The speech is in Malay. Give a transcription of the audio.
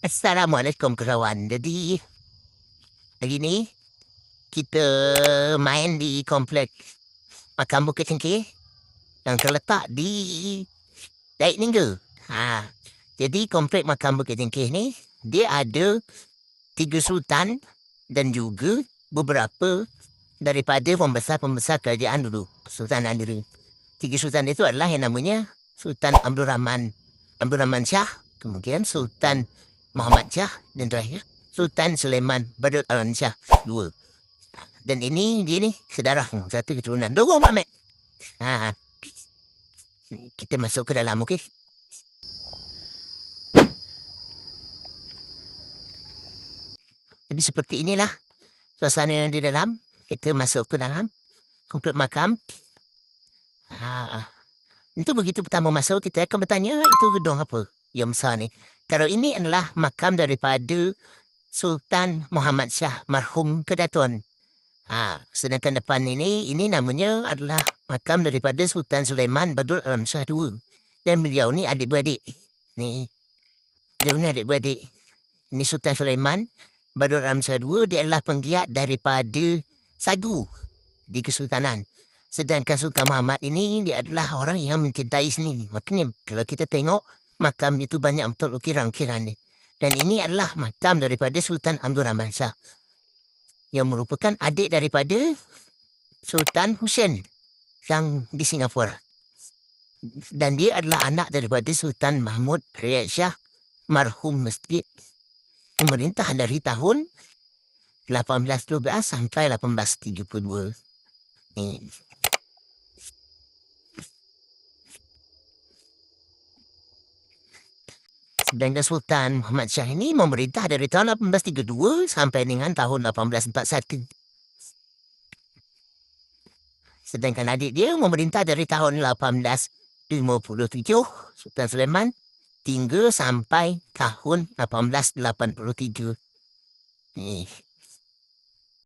Assalamualaikum kawan. Jadi hari ni kita main di komplek Makam Bukit Cengkeh yang terletak di Daik Ninggo. Ha. Jadi komplek Makam Bukit Cengkeh ni dia ada tiga sultan dan juga beberapa daripada pembesar-pembesar kerajaan dulu. Sultan dulu. Tiga sultan itu adalah yang namanya Sultan Abdul Rahman Abdul Rahman Shah, kemudian Sultan Muhammad Shah dan terakhir Sultan Sulaiman Badrul Alam Shah dua. Dan ini dia ni sedarah hmm, satu keturunan. Dua Muhammad. Ha. Kita masuk ke dalam okey. Jadi seperti inilah suasana yang di dalam. Kita masuk ke dalam komplek makam. Ha. Itu begitu pertama masuk kita akan bertanya itu gedung apa besar ni. Kalau ini adalah makam daripada Sultan Muhammad Shah marhum Kedaton. Ha, sedangkan depan ini, ini namanya adalah makam daripada Sultan Sulaiman Badul Alam Shah II. Dan beliau ni adik-beradik. Ni, dia ni adik-beradik. Ini Sultan Sulaiman Badul Alam Shah II, dia adalah penggiat daripada Sagu di Kesultanan. Sedangkan Sultan Muhammad ini, dia adalah orang yang mencintai seni. Makanya kalau kita tengok, makam itu banyak betul ukiran-ukiran ni. Dan ini adalah makam daripada Sultan Abdul Rahman Shah yang merupakan adik daripada Sultan Hussein yang di Singapura. Dan dia adalah anak daripada Sultan Mahmud Riyad Shah marhum masjid pemerintah dari tahun 1812 sampai 1832. Ni. Sedangkan Sultan Muhammad Shah ini memerintah dari tahun 1832 sampai dengan tahun 1841. Sedangkan adik dia memerintah dari tahun 1857, Sultan Sulaiman, hingga sampai tahun 1883. Ni.